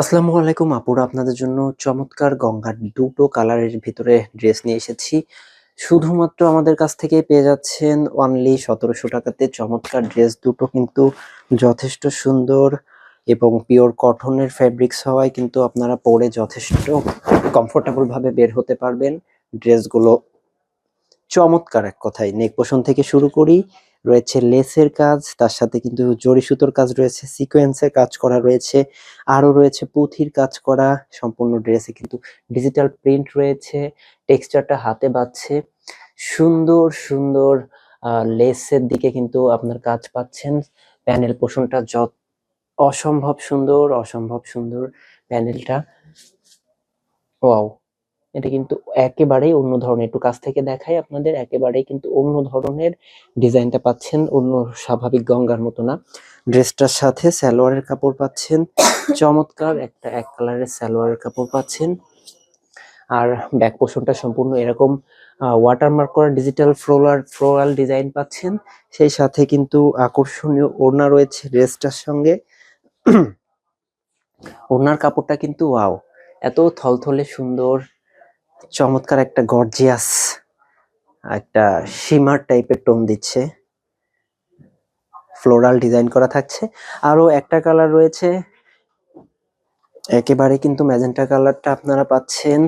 আসসালামু আলাইকুম আপুরা আপনাদের জন্য চমৎকার গঙ্গার দুটো কালারের ভিতরে ড্রেস নিয়ে এসেছি। শুধুমাত্র আমাদের কাছ থেকে পেয়ে যাচ্ছেন অনলি সতেরোশো টাকাতে চমৎকার ড্রেস, দুটো কিন্তু যথেষ্ট সুন্দর এবং পিওর কটনের ফ্যাব্রিক্স হওয়ায় কিন্তু আপনারা পরে যথেষ্ট কমফোর্টেবলভাবে বের হতে পারবেন। ড্রেসগুলো চমৎকার এক কথায়। নেক পোষণ থেকে শুরু করি। রয়েছে লেসের কাজ, তার সাথে কিন্তু জরি সুতোর কাজ রয়েছে, সিকোয়েন্সের কাজ করা রয়েছে আরও রয়েছে পুঁথির কাজ করা, সম্পূর্ণ ড্রেসে কিন্তু ডিজিটাল প্রিন্ট রয়েছে, টেক্সচারটা হাতে বাজছে, সুন্দর সুন্দর লেসের দিকে কিন্তু আপনার কাজ পাচ্ছেন, প্যানেল পোষণটা যত, অসম্ভব সুন্দর অসম্ভব সুন্দর প্যানেলটা, ওয়াও। এটা কিন্তু একেবারেই অন্য ধরনের। একটু কাছ থেকে দেখাই আপনাদের, একেবারেই কিন্তু অন্য ধরনের ডিজাইনটা পাচ্ছেন, অন্য স্বাভাবিক গঙ্গার মতো না। ড্রেসটার সাথে সালোয়ারের কাপড় পাচ্ছেন, চমৎকার একটা এক কালারের সালোয়ারের কাপড় পাচ্ছেন। আর ব্যাক পোর্শনটা সম্পূর্ণ এরকম ওয়াটারমার্ক করা ডিজিটাল ফ্লোরাল ফ্লোরাল ডিজাইন পাচ্ছেন। সেই সাথে কিন্তু আকর্ষণীয় ওড়না রয়েছে ড্রেসটার সঙ্গে। ওড়নার কাপড়টা কিন্তু ওয়াও, এত থলথলে সুন্দর চমৎকার একটা গর্জিয়াস একটা সীমার টাইপের টোন দিচ্ছে। ফ্লোরাল ডিজাইন করা থাকছে। আরও একটা কালার রয়েছে। একেবারে কিন্তু ম্যাজেন্টা কালারটা আপনারা পাচ্ছেন।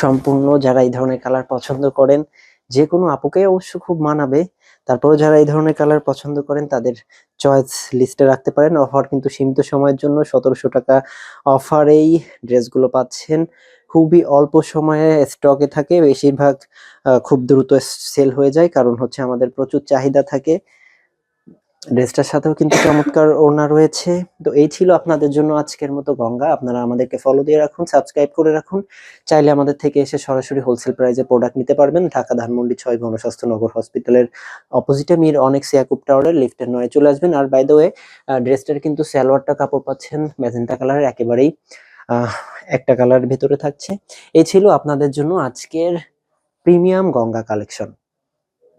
সম্পূর্ণ যারা এই ধরনের কালার পছন্দ করেন যে কোনো আপুকে অবশ্য খুব মানাবে। তারপরে যারা এই ধরনের কালার পছন্দ করেন, তাদের চয়েস লিস্টে রাখতে পারেন। অফার কিন্তু সীমিত সময়ের জন্য সতেরোশো টাকা অফারেই ড্রেসগুলো পাচ্ছেন। খুবই অল্প সময়ে স্টকে থাকে। বেশিরভাগ খুব দ্রুত সেল হয়ে যায়। কারণ হচ্ছে আমাদের প্রচুর চাহিদা থাকে। ড্রেসটার সাথেও কিন্তু চমৎকার ওড়না রয়েছে। তো এই ছিল আপনাদের জন্য আজকের মতো গঙ্গা। আপনারা আমাদেরকে ফলো দিয়ে রাখুন সাবস্ক্রাইব করে রাখুন। চাইলে আমাদের থেকে এসে সরাসরি হোলসেল প্রাইসে প্রোডাক্ট নিতে পারবেন। ঢাকা ধানমন্ডি ছয় গণস্বাস্থ্য নগর হসপিটালের অপোজিটে মির অনেক সিয়াকুব টাওয়ারের লিফটের নয় চলে আসবেন। আর বাই ওয়ে ড্রেসটার কিন্তু সালোয়ারটা কাপড় পাচ্ছেন, ম্যাজেন্টা কালারের একেবারেই একটা কালার ভেতরে থাকছে। এই ছিল আপনাদের জন্য আজকের প্রিমিয়াম গঙ্গা কালেকশন